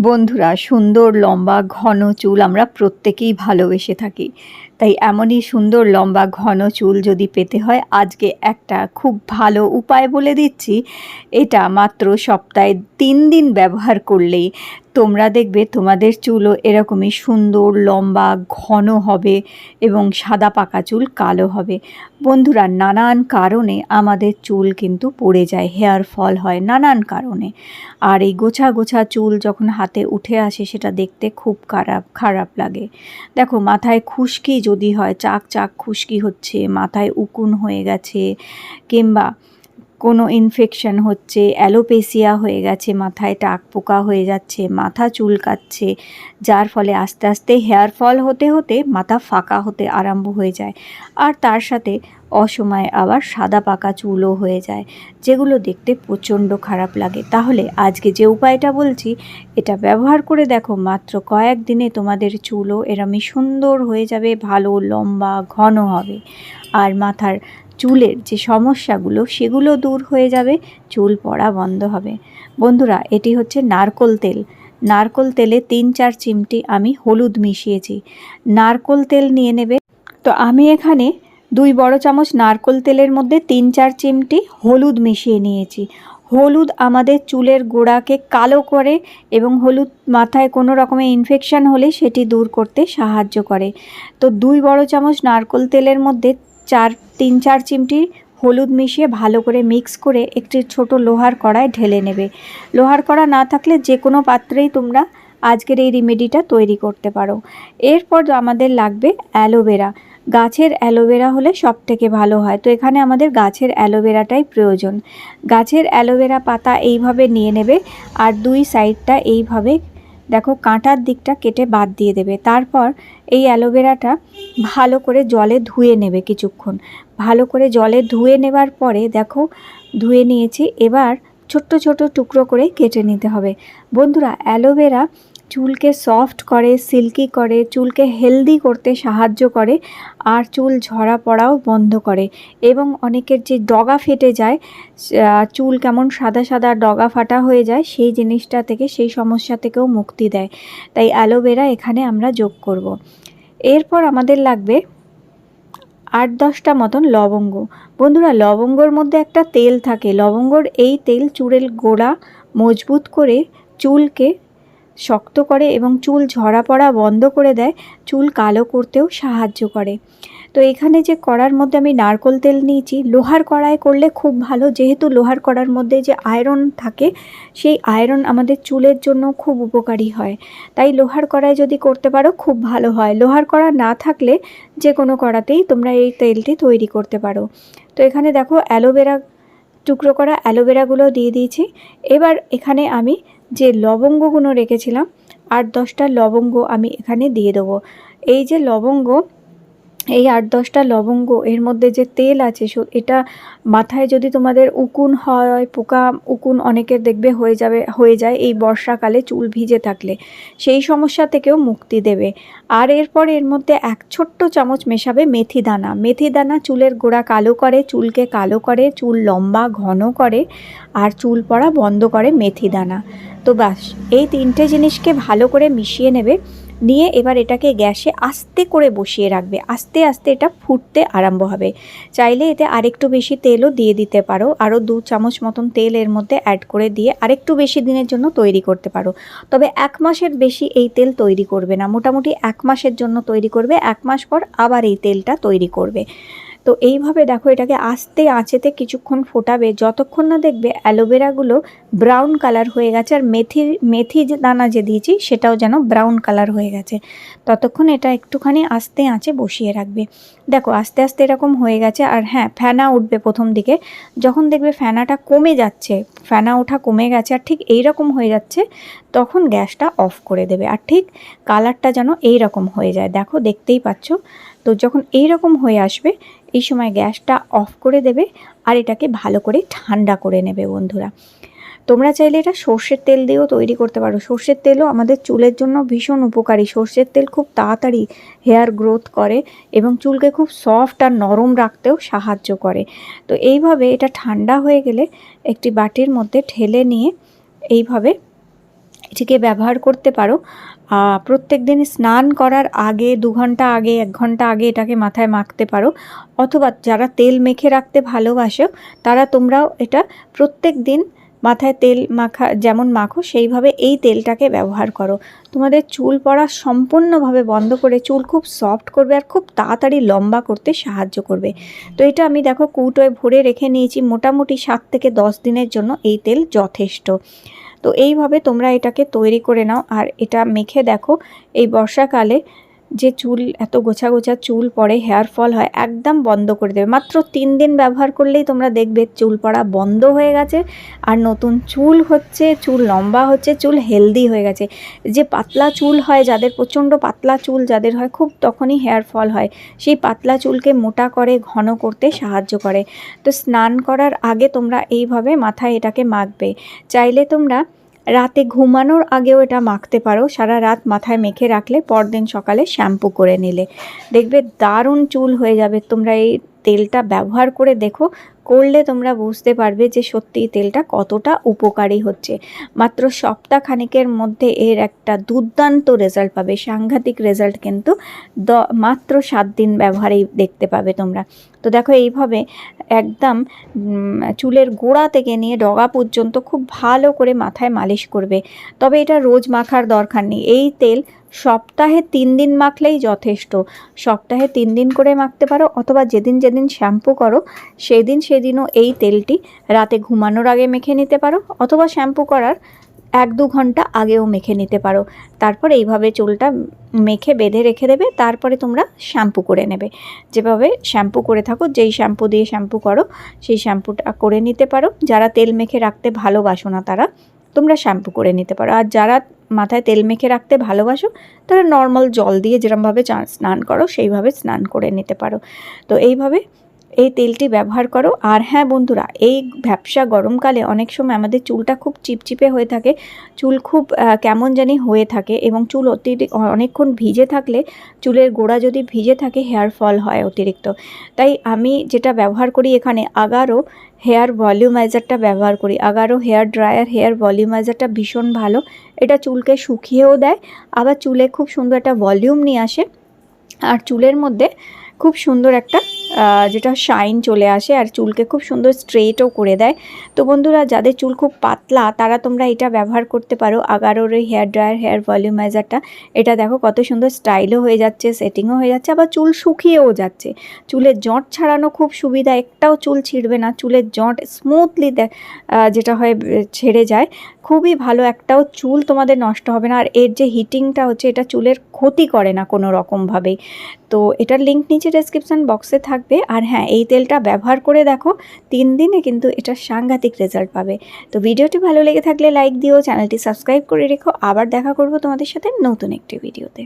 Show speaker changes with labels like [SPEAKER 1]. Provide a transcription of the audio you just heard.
[SPEAKER 1] বন্ধুরা সুন্দর লম্বা ঘন চুল আমরা প্রত্যেকেই ভালোবেসে থাকি। তাই এমনই সুন্দর লম্বা ঘন চুল যদি পেতে হয়, আজকে একটা খুব ভালো উপায় বলে দিচ্ছি। এটা মাত্র সপ্তাহে তিন দিন ব্যবহার করলেই তোমরা দেখবে তোমাদের চুলও এরকমই সুন্দর, লম্বা, ঘন হবে এবং সাদা পাকা চুল কালো হবে। বন্ধুরা, নানান কারণে আমাদের চুল কিন্তু পড়ে যায়, হেয়ার ফল হয় নানান কারণে। আর এই গোছা গোছা চুল যখন হাতে উঠে আসে, সেটা দেখতে খুব খারাপ খারাপ লাগে। দেখো, মাথায় খুশকি যদি হয়, চাক চাক খুশকি হচ্ছে, মাথায় উকুন হয়ে গেছে, কিংবা কোনো ইনফেকশন হচ্ছে, অ্যালোপেসিয়া হয়ে গেছে, মাথায় টাক পোকা হয়ে যাচ্ছে, মাথা চুলকাচ্ছে, যার ফলে আস্তে আস্তে হেয়ার ফল হতে হতে মাথা ফাঁকা হতে আরম্ভ হয়ে যায়। আর তার সাথে অসময়ে আবার সাদা পাকা চুলও হয়ে যায়, যেগুলো দেখতে প্রচণ্ড খারাপ লাগে। তাহলে আজকে যে উপায়টা বলছি, এটা ব্যবহার করে দেখো, মাত্র কয়েক দিনে তোমাদের চুলও এরমই সুন্দর হয়ে যাবে, ভালো, লম্বা, ঘন হবে। আর মাথার চুলের যে সমস্যাগুলো, সেগুলো দূর হয়ে যাবে, চুল পড়া বন্ধ হবে। বন্ধুরা, এটি হচ্ছে নারকোল তেল। নারকোল তেলে তিন চার চিমটি আমি হলুদ মিশিয়েছি। নারকোল তেল নিয়ে নেবে। তো আমি এখানে দুই বড় চামচ নারকোল তেলের মধ্যে তিন চার চিমটি হলুদ মিশিয়ে নিয়েছি। হলুদ আমাদের চুলের গোড়াকে কালো করে এবং হলুদ মাথায় কোনো রকমের ইনফেকশান হলে সেটি দূর করতে সাহায্য করে। তো দুই বড় চামচ নারকোল তেলের মধ্যে চার, তিন চার চিমটি হলুদ মিশিয়ে ভালো করে মিক্স করে একটি ছোট লোহার কড়ায় ঢেলে নেবে। লোহার কড়া না থাকলে যে কোনো পাত্রেই তোমরা আজকের এই রেমেডিটা তৈরি করতে পারো। এরপর আমাদের লাগবে অ্যালোভেরা। গাছের অ্যালোভেরা হলে সব থেকে ভালো হয়। তো এখানে আমাদের গাছের অ্যালোভেরাটাই প্রয়োজন। গাছের অ্যালোভেরা পাতা এইভাবে নিয়ে নেবে আর দুই সাইডটা এইভাবে দেখো কাঁটার দিকটা কেটে বাদ দিয়ে দেবে। তারপর এই অ্যালোভেরাটা ভালো করে জলে ধুয়ে নেবে কিছুক্ষণ। ভালো করে জলে ধুয়ে নেবার পরে দেখো ধুয়ে নিয়েছি। এবার ছোট্ট ছোট টুকরো করে কেটে নিতে হবে। বন্ধুরা, অ্যালোভেরা চুলকে সফট করে সিল্কি করে, চুলকে হেলদি করতে সাহায্য করে আর চুল ঝরা পড়াও বন্ধ করে। এবং অনেকের যে ডগা ফেটে যায় চুল কেমন সাদা সাদা ডগা ফাটা হয়ে যায়, সেই জিনিসটা থেকে, সেই সমস্যা থেকেও মুক্তি দেয়। তাই অ্যালোভেরা এখানে আমরা যোগ করব। এরপর আমাদের লাগবে আট দশটা মতন লবঙ্গ। বন্ধুরা, লবঙ্গর মধ্যে একটা তেল থাকে। লবঙ্গর এই তেল চুলের গোড়া মজবুত করে চুলকে শক্ত করে এবং চুল ঝরা পড়া বন্ধ করে দেয়, চুল কালো করতেও সাহায্য করে। তো এখানে যে কড়ার মধ্যে আমি নারকোল তেল নিয়েছি, লোহার কড়াই করলে খুব ভালো। যেহেতু লোহার কড়ার মধ্যে যে আয়রন থাকে, সেই আয়রন আমাদের চুলের জন্য খুব উপকারী হয়। তাই লোহার কড়াই যদি করতে পারো, খুব ভালো হয়। লোহার কড়া না থাকলে যে কোনো কড়াতেই তোমরা এই তেলটি তৈরি করতে পারো। তো এখানে দেখো অ্যালোভেরা টুকরো করা অ্যালোভেরাগুলো দিয়ে দিয়েছি। এবার এখানে আমি যে লবঙ্গগুলো রেখেছিলাম, আট দশটা লবঙ্গ আমি এখানে দিয়ে দেবো। এই যে লবঙ্গ, এই আট দশটা লবঙ্গ, এর মধ্যে যে তেল আছে এটা মাথায় যদি তোমাদের উকুন হয়, পোকা উকুন অনেকের দেখবে হয়ে যাবে, হয়ে যায় এই বর্ষাকালে চুল ভিজে থাকলে। সেই সমস্যা থেকেও মুক্তি দেবে। আর এরপর এর মধ্যে এক ছোট্ট চামচ মেশাবে মেথি দানা। মেথি দানা চুলের গোড়া কালো করে, চুলকে কালো করে, চুল লম্বা, ঘন করে, আর চুল পড়া বন্ধ করে মেথি দানা। তো বাস এই তিনটে জিনিসকে ভালো করে মিশিয়ে নেবে, নিয়ে এবার এটাকে গ্যাসে আস্তে করে বসিয়ে রাখবে। আস্তে আস্তে এটা ফুটতে আরম্ভ হবে। চাইলে এতে আরেকটু বেশি তেলও দিয়ে দিতে পারো। আরও দু চামচ মতন তেল এর মধ্যে অ্যাড করে দিয়ে আরেকটু বেশি দিনের জন্য তৈরি করতে পারো। তবে এক মাসের বেশি এই তেল তৈরি করবে না। মোটামুটি এক মাসের জন্য তৈরি করবে। এক মাস পর আবার এই তেলটা তৈরি করবে। তো এইভাবে দেখো এটাকে আস্তে আঁচেতে কিছুক্ষণ ফোটাবে। যতক্ষণ না দেখবে অ্যালোভেরাগুলো ব্রাউন কালার হয়ে গেছে আর মেথি মেথি যে দানা যে দিয়েছি সেটাও যেন ব্রাউন কালার হয়ে গেছে। ততক্ষণ এটা একটুখানি আস্তে আঁচে বসিয়ে রাখবে। দেখো আস্তে আস্তে এরকম হয়ে গেছে আর হ্যাঁ ফ্যানা উঠবে প্রথম দিকে। যখন দেখবে ফ্যানাটা কমে যাচ্ছে ফ্যানা ওঠা কমে গেছে আর ঠিক এই রকম হয়ে যাচ্ছে, তখন গ্যাসটা অফ করে দেবে। আর ঠিক কালারটা যেন এই রকম হয়ে যায়। দেখো দেখতেই পাচ্ছ? তো যখন এই রকম হয়ে আসবে এই সময় গ্যাসটা অফ করে দেবে আর এটাকে ভালো করে ঠান্ডা করে নেবে বন্ধুরা। তোমরা চাইলে এটা সর্ষের তেল দিয়েও তৈরি করতে পারো। সর্ষের তেলও আমাদের চুলের জন্য ভীষণ উপকারী। সর্ষের তেল খুব তাড়াতাড়ি হেয়ার গ্রোথ করে এবং চুলকে খুব সফট আর নরম রাখতেও সাহায্য করে। তো এইভাবে এটা ঠান্ডা হয়ে গেলে একটি বাটির মধ্যে ঠেলে নিয়ে এইভাবে এটিকে ব্যবহার করতে পারো। প্রত্যেক দিন স্নান করার আগে, দু ঘণ্টা আগে, এক ঘণ্টা আগে এটাকে মাথায় মাখতে পারো। অথবা যারা তেল মেখে রাখতে ভালোবাসো, তারা তোমরাও এটা প্রত্যেক দিন মাথায় তেল মাখা, যেমন মাখো, সেইভাবে এই তেলটাকে ব্যবহার করো। তোমাদের চুল পড়া সম্পূর্ণভাবে বন্ধ করে, চুল খুব সফট করবে আর খুব তাড়াতাড়ি লম্বা করতে সাহায্য করবে। তো এটা আমি দেখো কুটোয় ভরে রেখে নিয়েছি। মোটামুটি সাত থেকে দশ দিনের জন্য এই তেল যথেষ্ট। তো এইভাবে তোমরা এটাকে তৈরি করে নাও। আর এটা মেখে দেখো এই বর্ষাকালে যে চুল, এত গোছা গোছা চুল পড়ে হেয়ার ফল হয়, একদম বন্ধ করে দেবে। মাত্র তিন দিন ব্যবহার করলেই তোমরা দেখবে চুল পড়া বন্ধ হয়ে গেছে আর নতুন চুল হচ্ছে, চুল লম্বা হচ্ছে, চুল হেলদি হয়ে গেছে। যে পাতলা চুল হয়, যাদের প্রচণ্ড পাতলা চুল যাদের হয়, খুব তখনই হেয়ার ফল হয়। সেই পাতলা চুলকে মোটা করে, ঘন করতে সাহায্য করে। তো স্নান করার আগে তোমরা এইভাবে মাথায় এটাকে মাখবে। চাইলে তোমরা রাতে ঘুমানোর আগেও এটা মাখতে পারো। সারা রাত মাথায় মেখে রাখলে পরদিন সকালে শ্যাম্পু করে নিলে। দেখবে দারুণ চুল হয়ে যাবে। তোমরা এই তেলটা ব্যবহার করে দেখো, করলে তোমরা বুঝতে পারবে যে সত্যি তেলটা কতটা উপকারী হচ্ছে। মাত্র সপ্তাহ খানিকের মধ্যে এর একটা দুর্দান্ত রেজাল্ট পাবে। সাংঘাতিক রেজাল্ট কিন্তু মাত্র সাত দিন ব্যবহারেই দেখতে পাবে তোমরা। তো দেখো এইভাবে একদম চুলের গোড়া থেকে নিয়ে ডগা পর্যন্ত খুব ভালো করে মাথায় মালিশ করবে। তবে এটা রোজ মাখার দরকার নেই। এই তেল সপ্তাহে তিন দিন মাখলেই যথেষ্ট। সপ্তাহে তিন দিন করে মাখতে পারো অথবা যেদিন যেদিন শ্যাম্পু করো, সেদিন সেদিনও এই তেলটি রাতে ঘুমানোর আগে মেখে নিতে পারো অথবা শ্যাম্পু করার এক দু ঘণ্টা আগেও মেখে নিতে পারো। তারপর এইভাবে চুলটা মেখে বেঁধে রেখে দেবে, তারপরে তোমরা শ্যাম্পু করে নেবে। যেভাবে শ্যাম্পু করে থাকো, যেই শ্যাম্পু দিয়ে শ্যাম্পু করো, সেই শ্যাম্পুটা করে নিতে পারো। যারা তেল মেখে রাখতে ভালোবাসো না তারা, তোমরা শ্যাম্পু করে নিতে পারো। আর যারা মাথায় তেল মেখে রাখতে ভালোবাসো, তারা নর্মাল জল দিয়ে যেরমভাবে স্নান করো, সেইভাবে স্নান করে নিতে পারো। তো এইভাবে এই তেলটি ব্যবহার করো। আর হ্যাঁ বন্ধুরা, এই ব্যবসা গরমকালে অনেক সময় আমাদের চুলটা খুব চিপচিপে হয়ে থাকে। চুল খুব কেমন জানি হয়ে থাকে এবং চুল অতিরিক্ত অনেকক্ষণ ভিজে থাকলে চুলের গোড়া যদি ভিজে থাকে, হেয়ার ফল হয় অতিরিক্ত। তাই আমি যেটা ব্যবহার করি এখানে আগারও হেয়ার ভলিউমাইজারটা ব্যবহার করি। আগারও হেয়ার ড্রায়ার হেয়ার ভলিউমাইজারটা ভীষণ ভালো। এটা চুলকে শুকিয়েও দেয়, আবার চুলে খুব সুন্দর একটা ভলিউম নিয়ে আসে। আর চুলের মধ্যে খুব সুন্দর একটা যেটা শাইন চলে আসে আর চুলকে খুব সুন্দর স্ট্রেটও করে দেয়। তো বন্ধুরা, যাদের চুল খুব পাতলা, তারা তোমরা এটা ব্যবহার করতে পারো। আগারোর ওই হেয়ার ড্রায়ার হেয়ার ভলিউমাইজারটা এটা দেখো কত সুন্দর স্টাইলও হয়ে যাচ্ছে সেটিংও হয়ে যাচ্ছে, আবার চুল শুকিয়েও যাচ্ছে। চুলের জট ছাড়ানো খুব সুবিধা, একটাও চুল ছিঁড়বে না। চুলের জট স্মুথলি যেটা হয়, ছেড়ে যায়। খুবই ভালো একটাও চুল তোমাদের নষ্ট হবে না। আর এর যে হিটিংটা হচ্ছে, এটা চুলের ক্ষতি করে না কোনো রকমভাবেই তো এটার লিঙ্ক নিচে ডেসক্রিপশান বক্সে থাকবে। আর হ্যাঁ এই তেলটা ব্যবহার করে দেখো, তিন দিনে কিন্তু এটা সাংঘাতিক রেজাল্ট পাবে। তো ভিডিওটি ভালো লেগে থাকলে লাইক দিও, চ্যানেলটি সাবস্ক্রাইব করে রেখো। আবার দেখা করব তোমাদের সাথে নতুন একটি ভিডিওতে